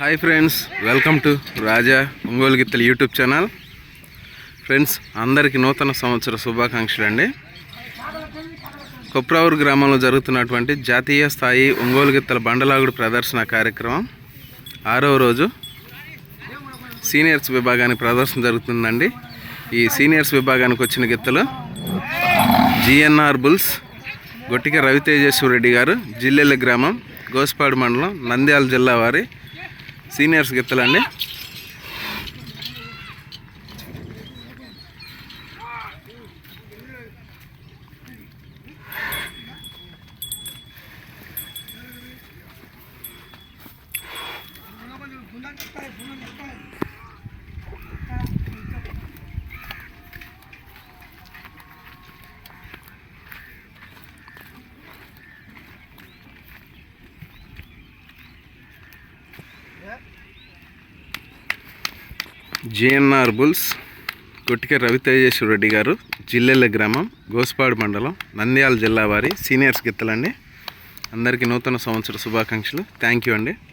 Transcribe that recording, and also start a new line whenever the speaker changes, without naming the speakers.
Hi friends welcome to Raja Ongole గిత్తలు YouTube channel friends అందరికీ నూతన సంవత్సర శుభాకాంక్షలు అండి. కొప్రావూరు గ్రామంలో జరుగుతున్నటువంటి జాతీయ స్థాయి ఒంగోలు గిత్తల బండలాగుడు ప్రదర్శన కార్యక్రమం ఆరవ రోజు సీనియర్స్ విభాగానికి ప్రదర్శన జరుగుతుందండి. ఈ సీనియర్స్ విభాగానికి వచ్చిన గిత్తలు జిఎన్ఆర్ బుల్స్ గొట్టిక రవితేజేశ్వర రెడ్డి గారు జిల్లెల గ్రామం గోస్పాడు మండలం నంద్యాల జిల్లా వారి సీనియర్స్ గిత్తలండి. జేఎన్ఆర్ బుల్స్ కొట్టిక రవితేజేశ్వర రెడ్డి గారు జిల్లెల గ్రామం గోస్పాడు మండలం నంద్యాల జిల్లా వారి సీనియర్స్ గిత్తలండి. అందరికీ నూతన సంవత్సర శుభాకాంక్షలు. థ్యాంక్ యూ అండి.